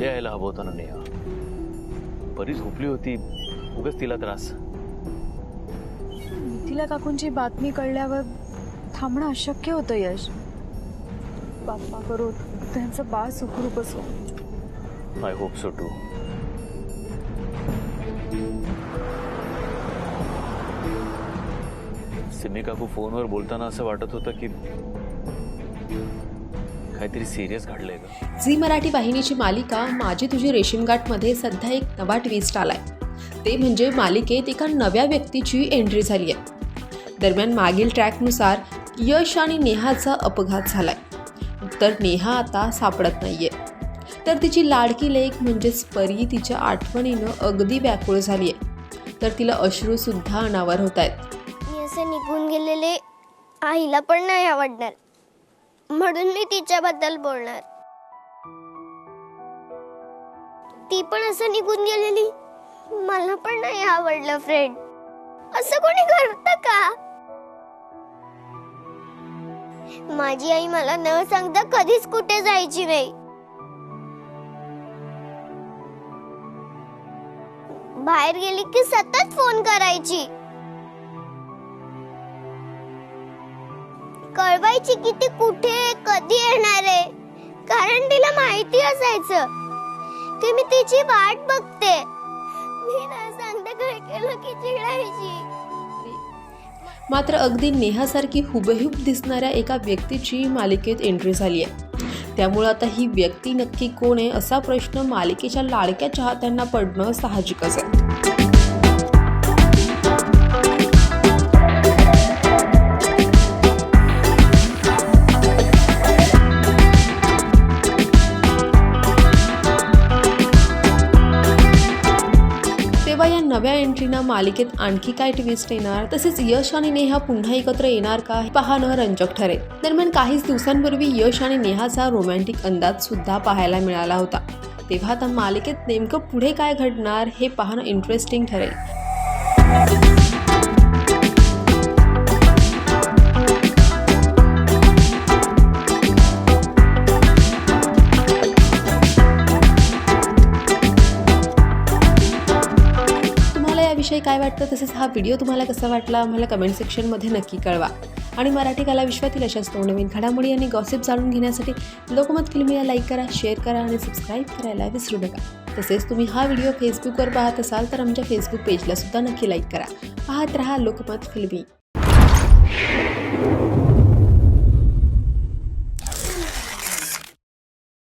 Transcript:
उद्या यायला हवं होतं ना नेहा. बरी झोपली होती. उगाच तिला त्रास. मिथिला काकूंची बातमी कळल्यावर थांबणं अशक्य होतं यश. बाप्पा करो त्यांचं बाळ सुखरूप असो. I hope so too Simi काकू फोनवर बोलताना असं वाटत होतं की काहीतरी सिरियस घडलंय का झी मराठी वाहिनीची मालिका माझी तुझी रेशीमगाठमध्ये सध्या एक नवा ट्विस्ट आलाय. ते म्हणजे मालिकेत एका नव्या व्यक्तीची एंट्री झाली आहे दरम्यान मागील ट्रॅकनुसार यश आणि नेहाचा अपघात झालाय. तर नेहा आता सापडत नाहीये. तर तिची लाडकी लेक म्हणजेच परी तिच्या आठवणीनं अगदी व्याकुळ झाली आहे तर तिला अश्रूसुद्धा अनावर होत आहेत मी असं निघून गेलेले आईला पण नाही आवडणार. म्हणून मी तिच्याबद्दल बोलणार. ती पण असं निघून गेलेली. मला पण नाही आवडलं फ्रेंड असं कोणी करत का? माझी आई मला न सांगता कधीच कुठे जायची नाही. बाहेर गेली की सतत फोन करायची. कळवायची की ती कुठे कधी येणार आहे? कारण तिला माहिती असायचं. की मी तिची वाट बघते. मी ना सांगता काय केलं की चिडायची. मात्र अगदी नेहासारखी हुबेहूब दिसणाऱ्या एका व्यक्तीची मालिकेत एंट्री झाली आहे त्यामुळं आता ही व्यक्ती नक्की कोण आहे असा प्रश्न मालिकेच्या लाडक्या चाहत्यांना पडणं साहजिकच आहे. तेव्हा या नव्या एंट्रीना मालिकेत आणखी काय ट्विस्ट येणार? तसेच यश आणि नेहा पुन्हा एकत्र येणार का? हे पाहणं रंजक ठरेल. दरम्यान काहीच दिवसांपूर्वी यश आणि नेहाचा रोमॅन्टिक अंदाज सुद्धा पाहायला मिळाला होता. तेव्हा आता मालिकेत नेमकं पुढे काय घडणार हे पाहणं इंटरेस्टिंग ठरेल. तुम्हाला काय वाटतं तसेच हा व्हिडिओ तुम्हाला कसा वाटला आम्हाला कमेंट सेक्शनमध्ये नक्की कळवा. आणि मराठी कला विश्वातील अशाच नवनवीन घडामोडी आणि गॉसिप जाणून घेण्यासाठी लोकमत फिल्मीला लाईक करा शेअर करा आणि सबस्क्राईब करायला विसरू नका. तसेच तुम्ही हा व्हिडिओ फेसबुकवर पाहत असाल तर आमच्या फेसबुक पेजला सुद्धा नक्की लाईक करा. पाहत रहा लोकमत फिल्मी.